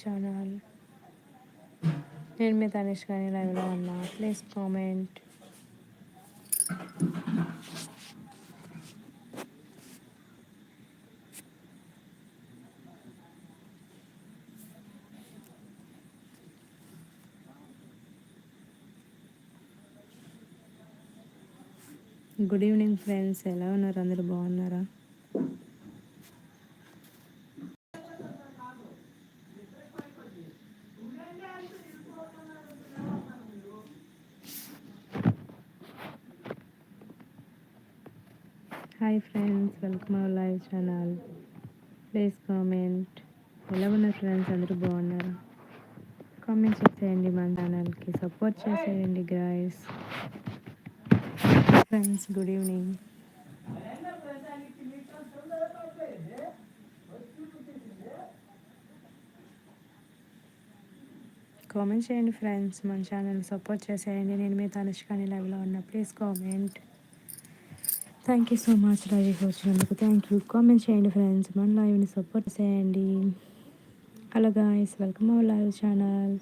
Channel నేను మీ తనిష్ కానీ లైవ్లో ఉన్నా please comment good evening friends ఎలా ఉన్నారు? అందరూ బాగున్నారా? Hi friends welcome our live channel please comment ఎలా ఉన్నారు ఫ్రెండ్స్ అందరూ బాగున్నారా? కామెంట్ చేసేయండి మన ఛానల్కి సపోర్ట్ చేసేయండి guys friends good evening comment చేయండి ఫ్రెండ్స్ మన ఛానల్ సపోర్ట్ చేసేయండి. నేను మీ తనుష్కాని లైవ్లో ఉన్న. Please comment thank you so much లైవ్కి వచ్చినందుకు. థ్యాంక్ యూ కామెంట్ చేయండి ఫ్రెండ్స్ మన లైవ్ని సపోర్ట్ చేయండి. Hello guys welcome our live channel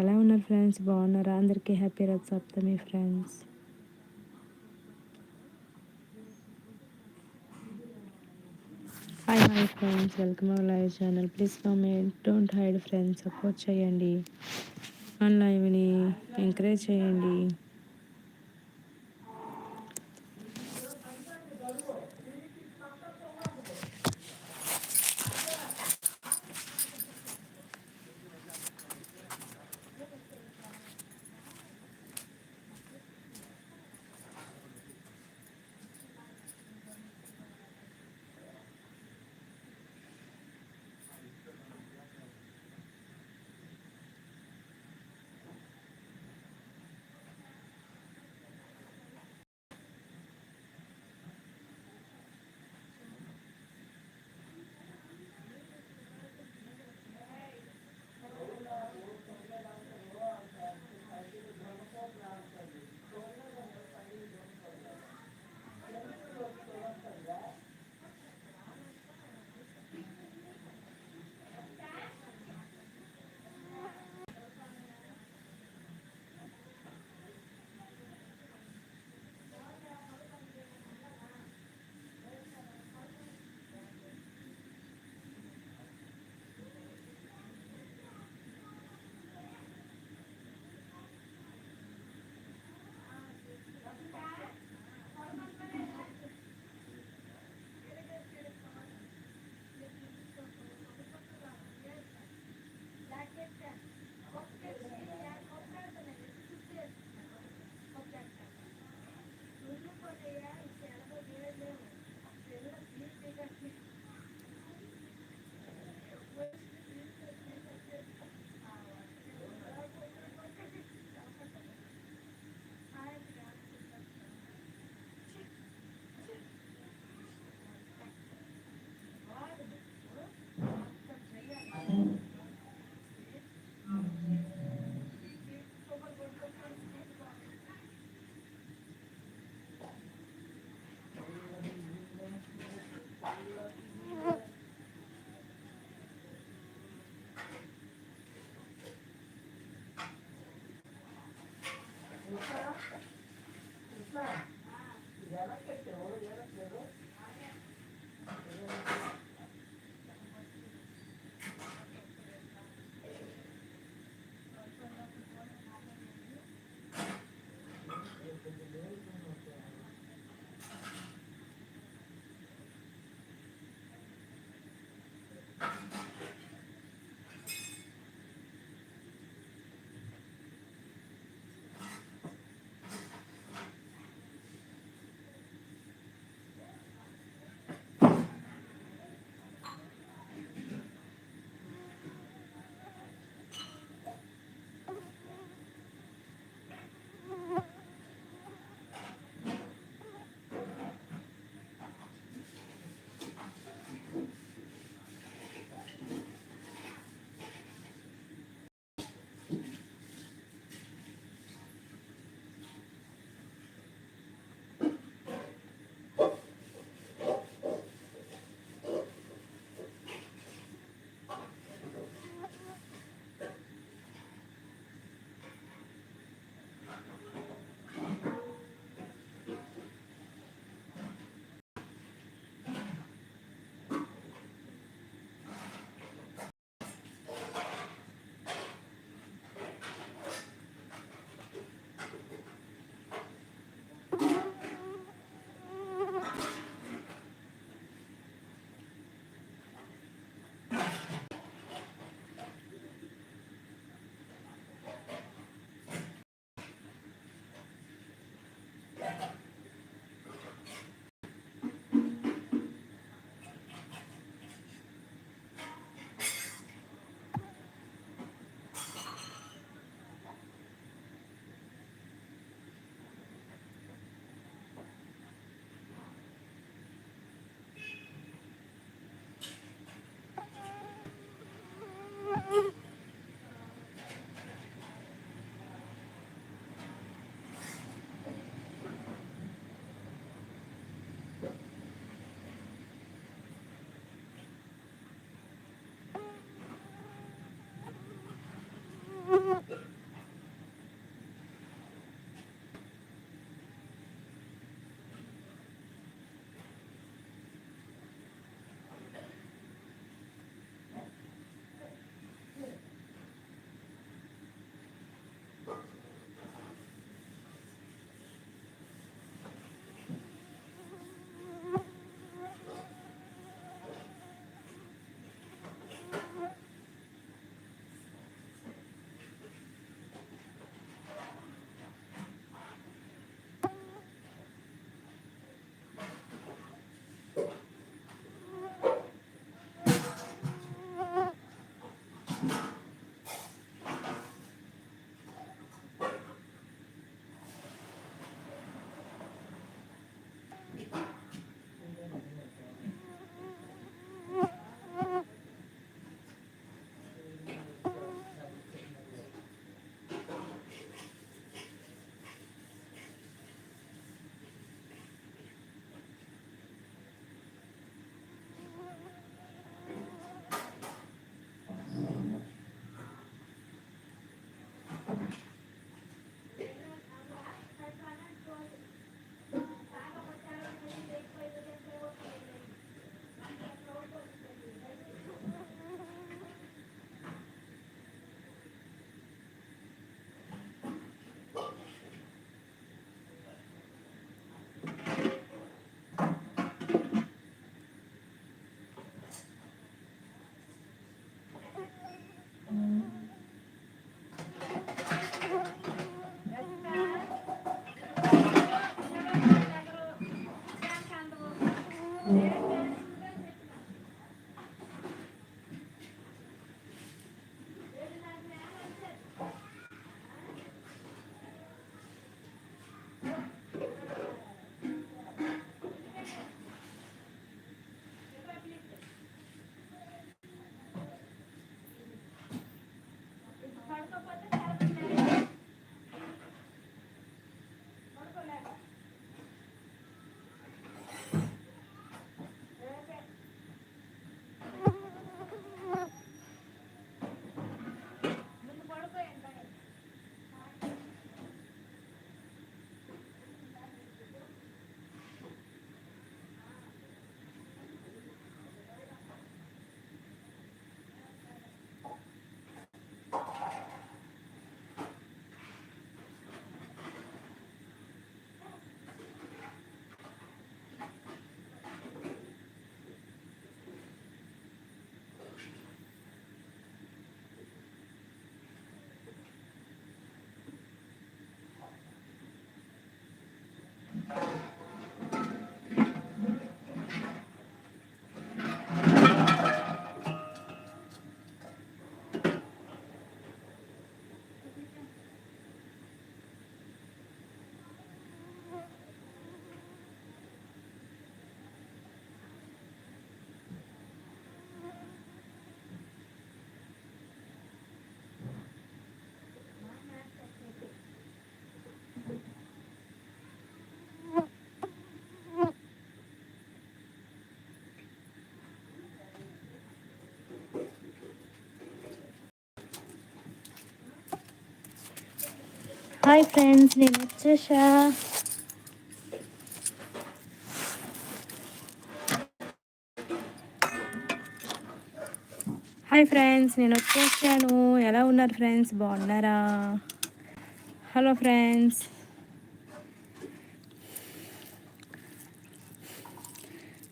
ఎలా ఉన్నారు ఫ్రెండ్స్ బాగున్నారా? అందరికీ happy Ratha Saptami friends hi hi friends welcome our live channel please comment don't hide friends support చేయండి. మన లైవ్ని ఎంకరేజ్ చేయండి. Hi friends నేను వచ్చేసా హాయ్ ఫ్రెండ్స్ నేను వచ్చేసాను ఎలా ఉన్నారు ఫ్రెండ్స్? బాగున్నారా? Hello friends.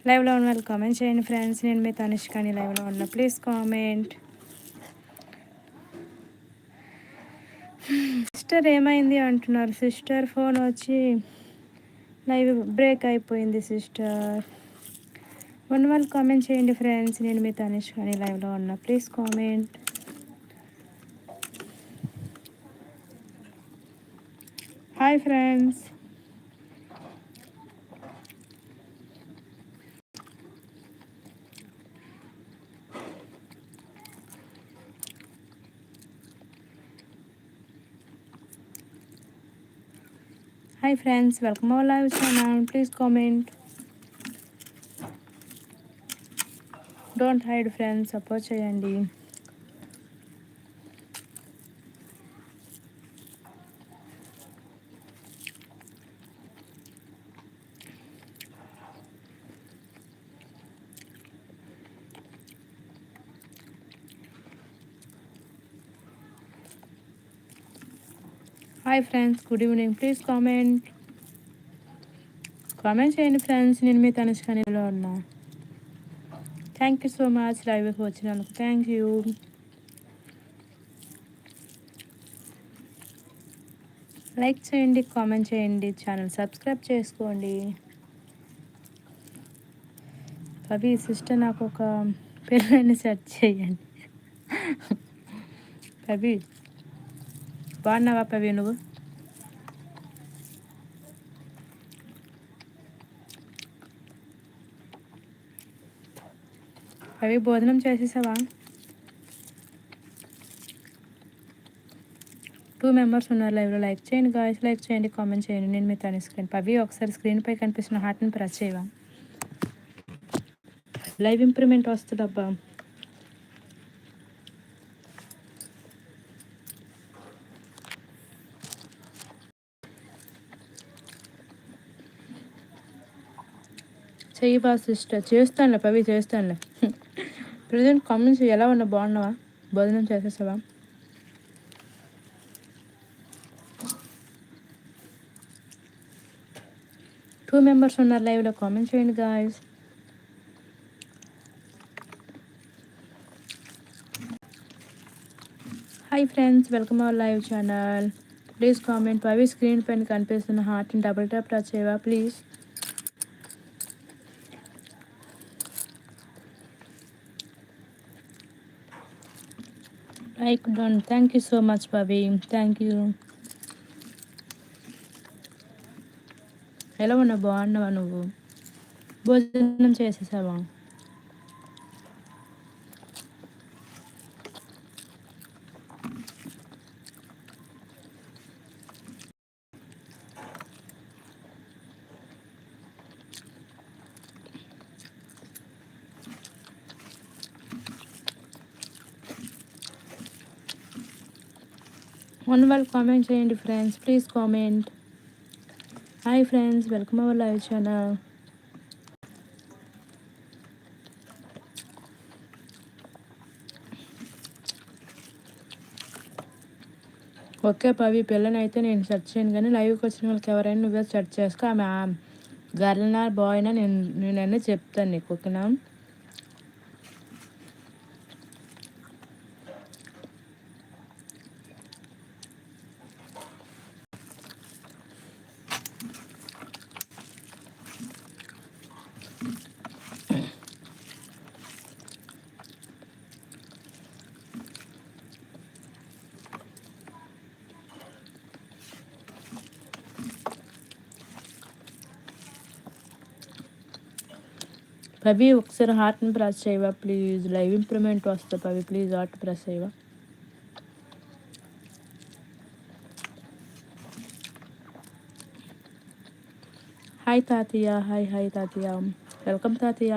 లైవ్లో ఉన్న వాళ్ళు కామెంట్ చేయండి ఫ్రెండ్స్. నేను మీ తనిష్కాని లైవ్లో ఉన్న. ప్లీజ్ కామెంట్ సిస్టర్ ఏమైంది అంటున్నారు. సిస్టర్ ఫోన్ వచ్చి లైవ్ బ్రేక్ అయిపోయింది సిస్టర్. వన్ వాళ్ళు కామెంట్ చేయండి ఫ్రెండ్స్. నేను మీ తనిష్ కానీ లైవ్లో ఉన్నా. Please comment. Hi friends. Hi friends welcome our live channel please comment don't hide friends support చేయండి. Hi friends good evening. Please comment. Comment చేయండి ఫ్రెండ్స్ నేను మీ తనుష్కనిలో ఉన్నా. థ్యాంక్ యూ సో మచ్ లైవ్కి వచ్చినందుకు. థ్యాంక్ యూ లైక్ చేయండి comment చేయండి channel subscribe చేసుకోండి. పవి సిస్టర్ నాకు ఒక పిల్లని సెట్ చేయండి. పవి బాగున్నావా పవి నువ్వు? పవి భోజనం చేసేసావా? టూ మెంబర్స్ ఉన్నారు లైవ్లో లైక్ చేయండి గాయస్ లైక్ చేయండి కామెంట్ చేయండి. నేను మీ తనిస్క్రీన్ పవి ఒకసారి స్క్రీన్పై కనిపిస్తున్న హార్ట్ని ప్రెస్ చేయవా? లైవ్ ఇంప్రూవ్మెంట్ వస్తుందబ్బా చెయ్యి బా సిస్టర్ చేస్తానులే పవి చేస్తానులే. ప్రజెంట్ కామెంట్స్ ఎలా ఉన్నా బాగున్నావా? భోజనం చేసేసావా? టూ మెంబర్స్ ఉన్నారు లైవ్లో కామెంట్ చేయండి guys hi friends welcome our live channel please comment pi screen పైన కనిపిస్తున్న? హార్ట్ని డబుల్ ట్యాప్ టచ్ చేయవా? Please like done thank you so much Pavi thank you ఎలా ఉన్నావు బాగున్నావా నువ్వు భోజనం చేసేసావా వన్ వాళ్ళు కామెంట్ చేయండి friends please comment hi friends welcome our live channel okay Pavi పిల్లని అయితే నేను సెర్చ్ చేయను కానీ లైవ్కి వచ్చిన వాళ్ళకి ఎవరైనా నువ్వే సెర్చ్ చేసుకో. ఆమె గర్ల్నా బాయ్నా నేను నేనన్నీ చెప్తాను నీకు ఓకేనా? పవి ఒకసారి హార్ట్ని ప్రెస్ చేయవా? ప్లీజ్ లైవ్ ఇంప్రూవ్మెంట్ వస్తా పవి. ప్లీజ్ హార్ట్ ప్రెస్ చేయవా? హాయ్ తాతయ్య. హాయ్ హాయ్ తాతయ్య. వెల్కమ్ తాతయ్య.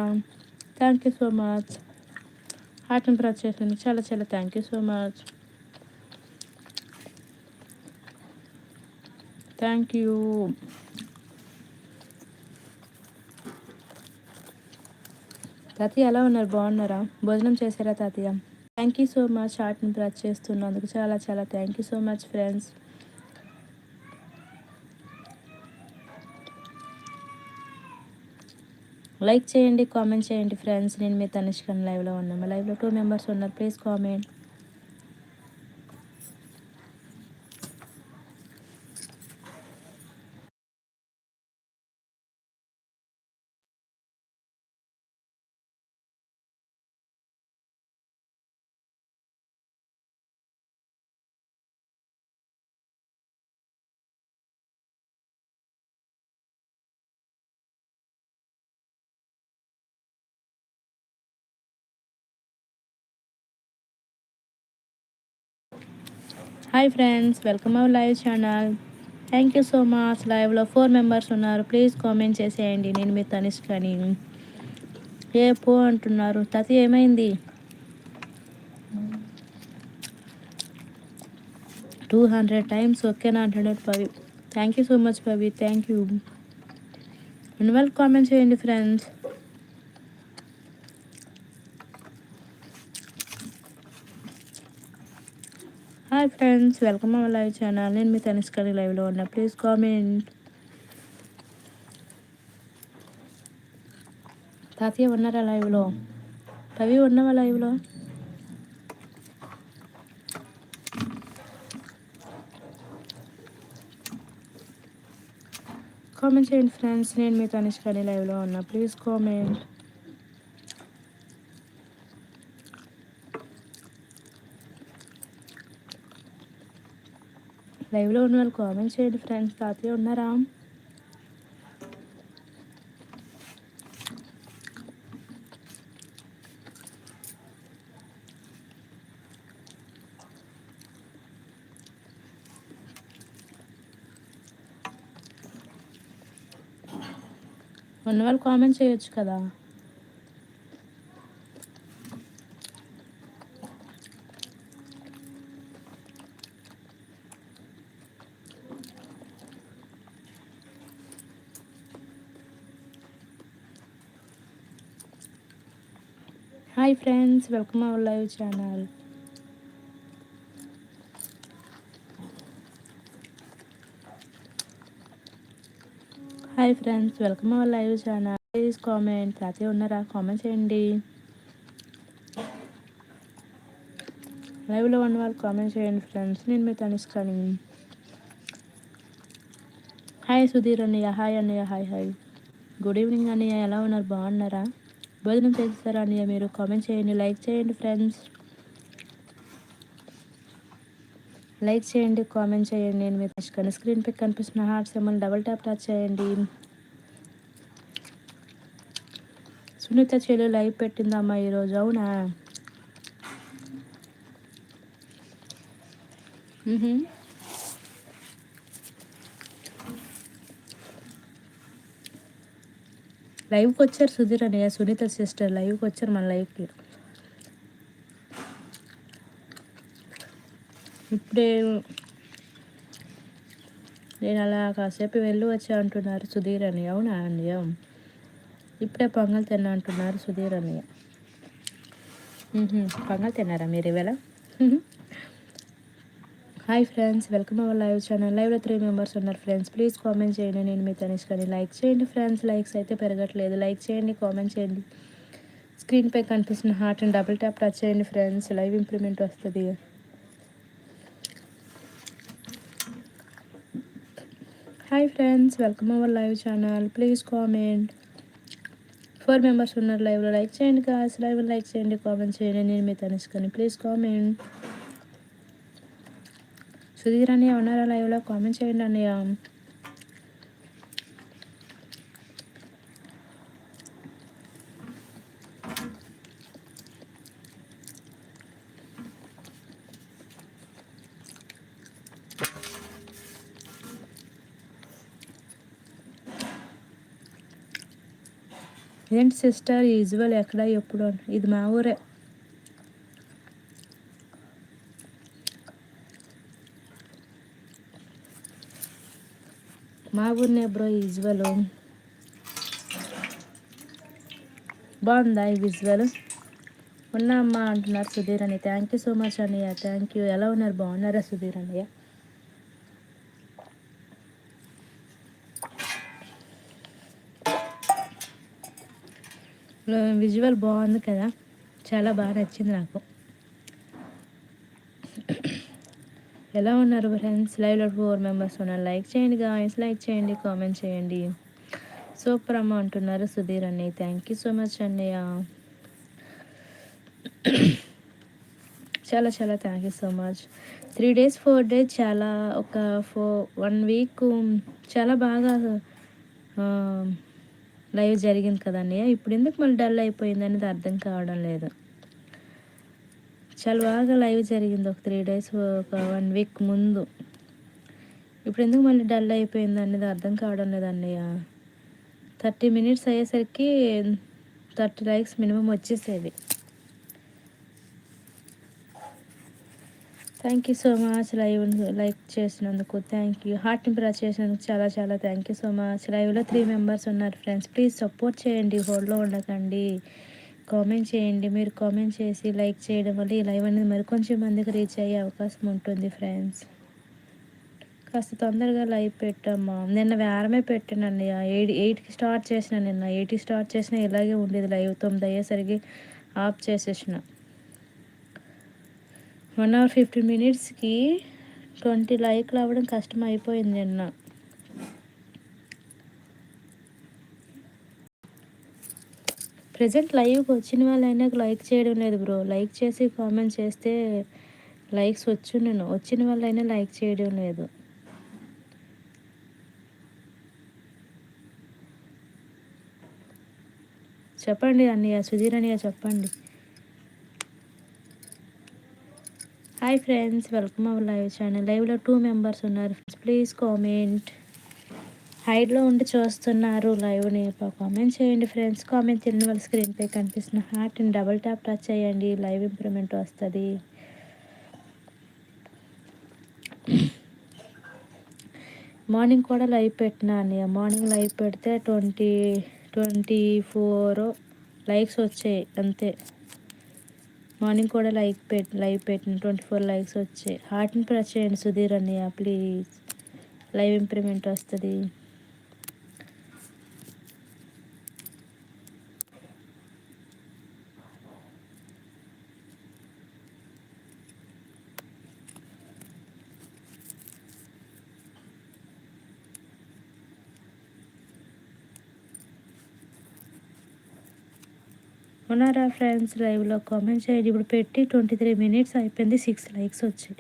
థ్యాంక్ యూ సో మచ్ హార్ట్ని ప్రెస్ చేసినందుకు చాలా చాలా thank you so much thank you తాతయ్య ఎలా ఉన్నారు? బాగున్నారా? భోజనం చేశారా తాతయ్య? థ్యాంక్ యూ సో మచ్ ఆర్ట్ని ప్రెస్ చేస్తున్నందుకు చాలా చాలా thank you so much friends like చేయండి కామెంట్ చేయండి ఫ్రెండ్స్ నేను మీ తనిష్కన్ లైవ్లో ఉన్నాము లైవ్లో టూ మెంబర్స్ ఉన్నారు. Please comment hi friends welcome our live channel thank you so much లైవ్లో ఫోర్ మెంబర్స్ ఉన్నారు. ప్లీజ్ కామెంట్ చేసేయండి. నేను మీ తనిష్కని. ఏ పో అంటున్నారు. తతి ఏమైంది? టూ హండ్రెడ్ టైమ్స్ ఓకేనా అంటున్నాడు Pavi. Thank you so much Pavi. Thank you and well comment చేయండి friends hi friends welcome our live channel నేను మీ తనిష్కరి లైవ్లో ఉన్నా ప్లీజ్ కామెంట్ తాతయ్య ఉన్నారా లైవ్లో పవి ఉన్నవా లైవ్లో కామెంట్ చేయండి ఫ్రెండ్స్ నేను మీ తనిష్కరి లైవ్లో ఉన్నా ప్లీజ్ కామెంట్ లైవ్లో ఉన్న వాళ్ళు కామెంట్ చేయండి ఫ్రెండ్స్. తాతయ్య ఉన్నారా? ఉన్న వాళ్ళు కామెంట్ చేయొచ్చు కదా hi friends welcome our live channel. Hi friends welcome our live channel. Please comment రాతే ఉన్నారా? కామెంట్ చేయండి. లైవ్లో ఉన్న వాళ్ళు కామెంట్ చేయండి ఫ్రెండ్స్. నేను మీ తనిష్కని. హాయ్ సుధీర్ అన్నయ్య. హాయ్ అన్నయ్య. హాయ్ హాయ్ గుడ్ ఈవినింగ్ అన్నయ్య. ఎలా ఉన్నారు? బాగున్నారా? భోజనం చేస్తారా అన్నయ్య మీరు కామెంట్ చేయండి. లైక్ చేయండి ఫ్రెండ్స్ లైక్ చేయండి కామెంట్ చేయండి. నేను మీ తనిష్కని స్క్రీన్ పై కనిపిస్తున్న heart symbol double tap touch చేయండి. సునీత చెల్లి లైవ్ పెట్టిందమ్మా ఈరోజు అవునా? మ్హూ. లైవ్కి వచ్చారు సుధీర్ అనే సునీత సిస్టర్ లైవ్కి వచ్చారు మన లైవ్కి. ఇప్పుడే నేను అలా కాసేపు వెళ్ళి వచ్చా అంటున్నారు సుధీర్ అని అవునా అన్నయ్య? ఇప్పుడే పొంగల్ తిన్నా అంటున్నారు సుధీర్ అన్నయ్య. పొంగల్ తిన్నారా మీరు ఇవాళ? Hi friends welcome our live channel లైవ్లో త్రీ మెంబర్స్ ఉన్నారు ఫ్రెండ్స్ ప్లీజ్ కామెంట్ చేయండి. నేను మీ తనిష్కని లైక్ చేయండి ఫ్రెండ్స్ లైక్స్ అయితే పెరగట్లేదు. లైక్ చేయండి కామెంట్ చేయండి. స్క్రీన్పై కనిపిస్తున్న heart and double tap touch చేయండి ఫ్రెండ్స్ లైవ్ ఇంప్లిమెంట్ వస్తుంది. Hi friends welcome our live channel please comment four members ఉన్నారు లైవ్లో లైక్ చేయండి కాస్ లైవ్ లైక్ చేయండి కామెంట్ చేయండి. నేను మీ తనిష్కని ప్లీజ్ కామెంట్ సుధీర్ అన్నయ్య ఉన్నారా లైవ్లో? కామెంట్ చేయండి అన్నయ్య. ఏంటి సిస్టర్ యూజువల్ ఎక్కడ? ఎప్పుడు? ఇది మా ఊరే. మా బ్రో బ్రో విజువల్. బాగుందా ఈ విజువల్? ఉన్నా అమ్మా అంటున్నారు సుధీర్ అని థ్యాంక్ యూ సో మచ్ అన్నయ్య. థ్యాంక్ యూ ఎలా ఉన్నారు? బాగున్నారా సుధీర్ అన్నయ్య? విజువల్ బాగుంది కదా? చాలా బాగా నచ్చింది నాకు. ఎలా ఉన్నారు ఫ్రెండ్స్ లైవ్లో ఫోర్ మెంబర్స్ ఉన్నారు. లైక్ చేయండి గాయస్ లైక్ చేయండి కామెంట్ చేయండి. సూపర్ అమ్మ అంటున్నారు సుధీర్ అన్నయ్య. థ్యాంక్ యూ సో మచ్ అన్నయ్య. చాలా చాలా thank you so much three days four days చాలా ఒక ఫోర్ వన్ వీక్ చాలా బాగా లైవ్ జరిగింది కదండి ఇప్పుడు ఎందుకు మళ్ళీ డల్ అయిపోయింది అనేది అర్థం కావడం లేదు. చాలా బాగా లైవ్ జరిగింది ఒక త్రీ డేస్ ఒక వన్ వీక్ ముందు. ఇప్పుడు ఎందుకు మళ్ళీ డల్ అయిపోయింది అనేది అర్థం కావడం లేదు అన్నయ్య థర్టీ మినిట్స్ అయ్యేసరికి థర్టీ లైక్స్ మినిమం వచ్చేసేది. Thank you so much live like చేసినందుకు. Thank you. హార్ట్ ఇంప్రెస్ చేసినందుకు చాలా చాలా థ్యాంక్ యూ సో మచ్. లైవ్లో త్రీ మెంబర్స్ ఉన్నారు ఫ్రెండ్స్. ప్లీజ్ సపోర్ట్ చేయండి. హోల్డ్లో ఉండకండి. కామెంట్ చేయండి. మీరు కామెంట్ చేసి లైక్ చేయడం వల్ల ఈ లైవ్ అనేది మరి కొంచెం మందికి రీచ్ అయ్యే అవకాశం ఉంటుంది ఫ్రెండ్స్. కాస్త తొందరగా లైవ్ పెట్టమ్మా. నిన్న వారమే పెట్టానండి. ఎయిట్ ఎయిట్కి స్టార్ట్ చేసిన నిన్న. ఎయిట్కి స్టార్ట్ చేసిన ఇలాగే ఉండేది లైవ్. తొమ్మిది అయ్యేసరికి ఆఫ్ చేసేసిన. వన్ అవర్ ఫిఫ్టీన్ మినిట్స్కి ట్వంటీ లైక్లు అవ్వడం కష్టం అయిపోయింది నిన్న. ప్రజెంట్ లైవ్కి వచ్చిన వాళ్ళైనా లైక్ చేయడం లేదు బ్రో. లైక్ చేసి కామెంట్ చేస్తే లైక్స్ వచ్చు నేను వచ్చిన వాళ్ళైనా లైక్ చేయడం లేదు. చెప్పండి అన్నయ్య సుధీర్ అన్నయ్య చెప్పండి. Hi friends welcome our live channel లైవ్లో టూ మెంబర్స్ ఉన్నారు. ప్లీజ్ కామెంట్ హైడ్లో ఉండి చూస్తున్నారు లైవ్ని కామెంట్ చేయండి ఫ్రెండ్స్ కామెంట్ తిన్న వాళ్ళ స్క్రీన్పై కనిపిస్తున్న హార్ట్ని డబుల్ ట్యాప్ టచ్ చేయండి. లైవ్ ఇంప్రూవ్మెంట్ వస్తుంది. మార్నింగ్ కూడా లైవ్ పెట్టినా మార్నింగ్ లైవ్ పెడితే ట్వంటీ ట్వంటీ ఫోర్ లైక్స్ వచ్చాయి. అంతే. మార్నింగ్ కూడా లైక్ పెట్ లైవ్ పెట్టిన ట్వంటీ ఫోర్ లైక్స్ వచ్చాయి హార్ట్ని ప్రెస్ చేయండి సుధీర్ అన్నయ్య ప్లీజ్ లైవ్ ఇంప్రూవ్మెంట్ వస్తుంది. ఉన్నారా ఫ్రెండ్స్? లైవ్లో కామెంట్ చేయండి. ఇప్పుడు పెట్టి ట్వంటీ త్రీ మినిట్స్ అయిపోయింది. సిక్స్ లైక్స్ వచ్చాయి.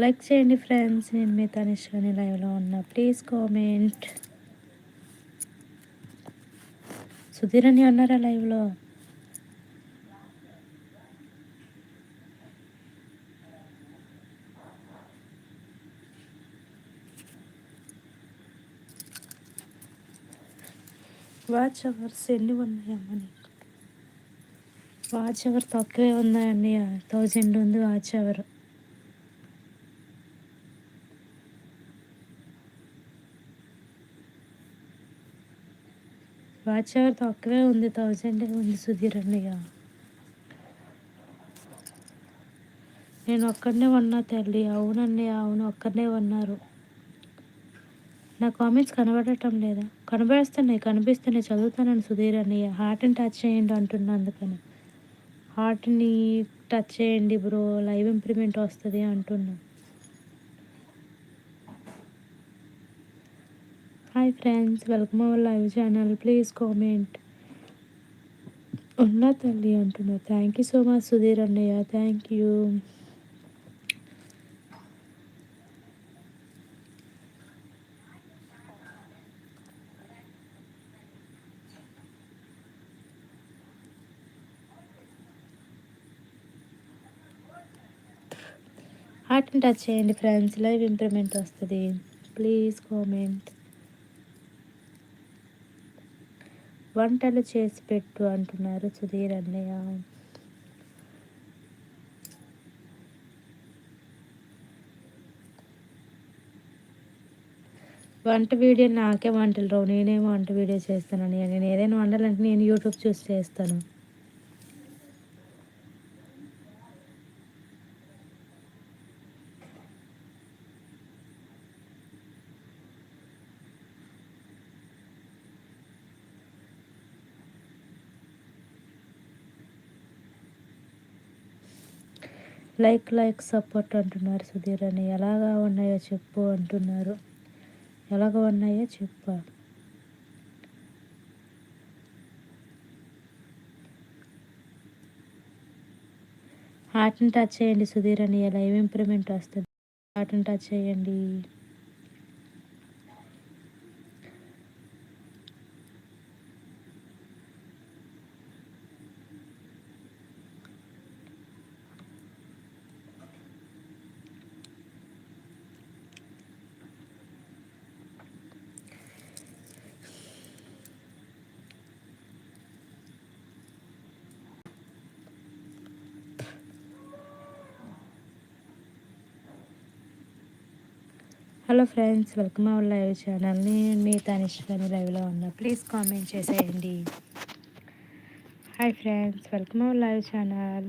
లైక్ చేయండి ఫ్రెండ్స్. నేను మీ తనిష్ని లైవ్లో ఉన్నా. Please comment. సుధీర్ అని అన్నారా లైవ్లో? వాచ్ అవర్స్ ఎన్ని ఉన్నాయమ్మా నీకు? వాచ్ అవర్ తక్కువే ఉన్నాయండి. థౌజండ్ ఉంది వాచ్ అవర్ వాచ్ అవర్ తక్కువే ఉంది థౌజండ్ ఉంది సుధీర్ అన్నయ్య నేను ఒక్కడనే ఉన్నా తల్లి. అవునండి అవును ఒక్కడనే ఉన్నారు నా కామెంట్స్ కనబడటం లేదా? కనబడుస్తున్నాయి కనిపిస్తున్నాయి చదువుతానని సుధీర్ అని హార్ట్ని టచ్ చేయండి అంటున్నా అందుకని. హార్ట్ని టచ్ చేయండి బ్రో లైవ్ ఇంప్రూవ్మెంట్ వస్తుంది అంటున్నా. Hi friends welcome our live channel please comment ఉన్నా తల్లి అంటున్నా. Thank you so much Sudheer అన్నయ్య. థ్యాంక్ యూ హార్ట్ని టచ్ చేయండి ఫ్రెండ్స్ లైవ్ ఇంప్రూవ్మెంట్ వస్తుంది. ప్లీజ్ కామెంట్ వంటలు చేసి పెట్టు అంటున్నారు సుధీర్ అన్నయ్య. వంట వీడియో నాకే వంటలు రావు. నేనేం వంట వీడియో చేస్తానని. నేను ఏదైనా వండాలంటే నేను యూట్యూబ్ చూసి చేస్తాను. లైక్ లైక్ సపోర్ట్ అంటున్నారు సుధీర్ అని. ఎలాగా ఉన్నాయో చెప్పు అంటున్నారు. ఎలాగ ఉన్నాయో చెప్పు. హార్ట్ని టచ్ చేయండి సుధీర్ అని. ఎలా ఏం ఇంప్రూవ్మెంట్ వస్తుంది? హార్ట్ని టచ్ చేయండి. Hello friends welcome our live ఛానల్ని మీ తనిష్కని లైవ్లో ఉన్నా. ప్లీజ్ కామెంట్ చేసేయండి. Hi friends welcome our live channel.